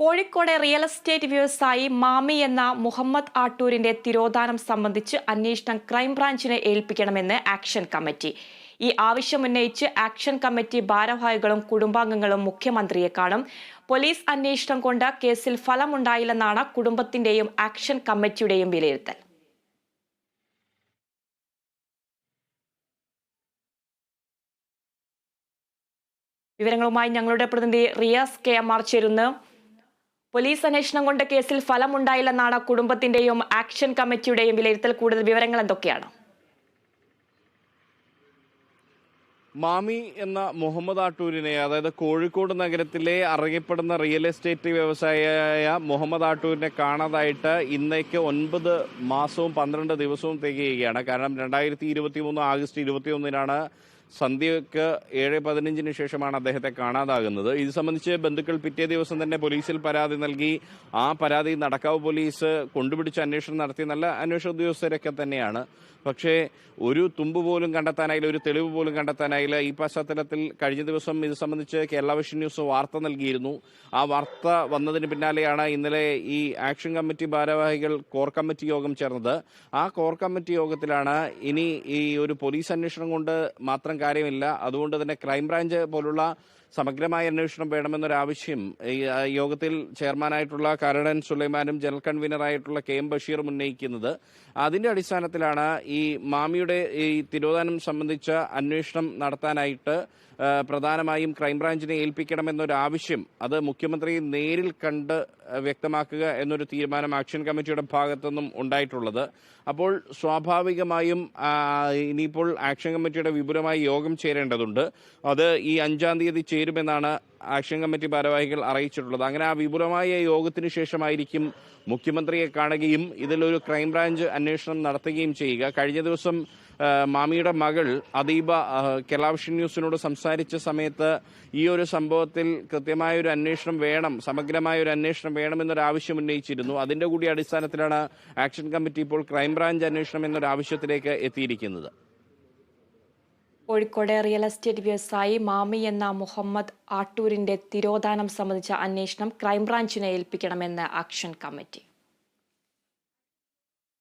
Kozhikode real estate വ്യവസായി മാമി എന്ന മുഹമ്മദ് ആട്ടൂരിന്റെ തിരോധാനം സംബന്ധിച്ച് അന്വേഷണം ക്രൈംബ്രാഞ്ചിനെ ഏൽപ്പിക്കണമെന്ന് ആക്ഷൻ കമ്മിറ്റി. ഈ ആവശ്യമുന്നയിച്ച് ആക്ഷൻ കമ്മിറ്റി ഭാരവാഹികളും കുടുംബാംഗങ്ങളും മുഖ്യമന്ത്രിയെ കാണും. പോലീസ് അന്വേഷണം കൊണ്ട് കേസിൽ ഫലമുണ്ടായില്ലെന്നാണ് കുടുംബത്തിന്റെയും ആക്ഷൻ കമ്മിറ്റിയുടെയും വിലയിരുത്തൽ. വിവരങ്ങളുമായി ഞങ്ങളുടെ പ്രതിനിധി റിയാസ് കെ എം ആർ ചേരുന്നു. പോലീസ് അന്വേഷണം കൊണ്ട കേസിൽ ഫലമുണ്ടായില്ലെന്നാണ് കുടുംബത്തിന്റെയും ആക്ഷൻ കമ്മിറ്റിയുടെയും വിലയിരുത്തൽ. കൂടുതൽ വിവരങ്ങൾ എന്തൊക്കെയാണ്? മാമി എന്ന മുഹമ്മദ് ആട്ടൂരിനെ അതായത് കോഴിക്കോട് നഗരത്തിലെ അറിയപ്പെടുന്ന റിയൽ എസ്റ്റേറ്റ് വ്യവസായിയായ മുഹമ്മദ് ആട്ടൂരിനെ കാണാതായിട്ട് ഇന്നേക്ക് ഒൻപത് മാസവും പന്ത്രണ്ട് ദിവസവും തികയുകയാണ്. കാരണം രണ്ടായിരത്തി ഇരുപത്തി മൂന്ന് ആഗസ്റ്റ് ഇരുപത്തി സന്ധ്യക്ക് ഏഴ് പതിനഞ്ചിന് ശേഷമാണ് അദ്ദേഹത്തെ കാണാതാകുന്നത്. ഇത് സംബന്ധിച്ച് ബന്ധുക്കൾ പിറ്റേ ദിവസം തന്നെ പോലീസിൽ പരാതി നൽകി. ആ പരാതി നടക്കാവ് പോലീസ് കൊണ്ടുപിടിച്ച് അന്വേഷണം നടത്തി നല്ല അന്വേഷണ ഉദ്യോഗസ്ഥരൊക്കെ തന്നെയാണ്. പക്ഷേ ഒരു തുമ്പ് പോലും കണ്ടെത്താനായില്ല ഒരു തെളിവ് പോലും കണ്ടെത്താനായില്ല. ഈ പശ്ചാത്തലത്തിൽ കഴിഞ്ഞ ദിവസം ഇത് സംബന്ധിച്ച് കേരള വിഷൻ ന്യൂസ് വാർത്ത നൽകിയിരുന്നു. ആ വാർത്ത വന്നതിന് പിന്നാലെയാണ് ഇന്നലെ ഈ ആക്ഷൻ കമ്മിറ്റി ഭാരവാഹികൾ കോർ കമ്മിറ്റി യോഗം ചേർന്നത്. ആ കോർ കമ്മിറ്റി യോഗത്തിലാണ് ഇനി ഈ ഒരു പോലീസ് അന്വേഷണം കൊണ്ട് മാത്രം കാര്യമില്ല. അതുകൊണ്ട് തന്നെ ക്രൈംബ്രാഞ്ച് പോലുള്ള സമഗ്രമായ അന്വേഷണം വേണമെന്നൊരാവശ്യം യോഗത്തിൽ ചെയർമാനായിട്ടുള്ള കരടൻ സുലൈമാനും ജനറൽ കൺവീനറായിട്ടുള്ള കെ എം ബഷീറും ഉന്നയിക്കുന്നത്. അതിന്റെ അടിസ്ഥാനത്തിലാണ് ഈ മാമിയുടെ ഈ തിരോധാനം സംബന്ധിച്ച അന്വേഷണം നടത്താനായിട്ട് പ്രധാനമായും ക്രൈംബ്രാഞ്ചിനെ ഏൽപ്പിക്കണമെന്നൊരു ആവശ്യം അത് മുഖ്യമന്ത്രി നേരിൽ കണ്ട് വ്യക്തമാക്കുക എന്നൊരു തീരുമാനം ആക്ഷൻ കമ്മിറ്റിയുടെ ഭാഗത്തുനിന്നും ഉണ്ടായിട്ടുള്ളത്. അപ്പോൾ സ്വാഭാവികമായും ഇനിയിപ്പോൾ ആക്ഷൻ കമ്മിറ്റിയുടെ വിപുലമായി യോഗം ചേരേണ്ടതുണ്ട്. അത് ഈ അഞ്ചാം തീയതി ചേരുമെന്നാണ് ആക്ഷൻ കമ്മിറ്റി ഭാരവാഹികൾ അറിയിച്ചിട്ടുള്ളത്. അങ്ങനെ ആ വിപുലമായ യോഗത്തിന് ശേഷമായിരിക്കും മുഖ്യമന്ത്രിയെ കാണുകയും ഇതിലൊരു ക്രൈംബ്രാഞ്ച് അന്വേഷണം നടത്തുകയും ചെയ്യുക. കഴിഞ്ഞ ദിവസം മാമിയുടെ മകൾ അദീബ കേരളാവിഷൻ ന്യൂസിനോട് സംസാരിച്ച സമയത്ത് ഈ ഒരു സംഭവത്തിൽ കൃത്യമായ ഒരു അന്വേഷണം വേണം സമഗ്രമായ ഒരു അന്വേഷണം വേണമെന്നൊരു ആവശ്യം ഉന്നയിച്ചിരുന്നു. അതിന്റെ കൂടി അടിസ്ഥാനത്തിലാണ് ആക്ഷൻ കമ്മിറ്റി ഇപ്പോൾ ക്രൈംബ്രാഞ്ച് അന്വേഷണം എന്നൊരു ആവശ്യത്തിലേക്ക് എത്തിയിരിക്കുന്നത്. കോഴിക്കോട് റിയൽ എസ്റ്റേറ്റ് വ്യവസായി മാമി എന്ന മുഹമ്മദ് ആട്ടൂരിന്റെ തിരോധാനം സംബന്ധിച്ച അന്വേഷണം ക്രൈംബ്രാഞ്ചിനെ ഏൽപ്പിക്കണമെന്ന് ആക്ഷൻ കമ്മിറ്റി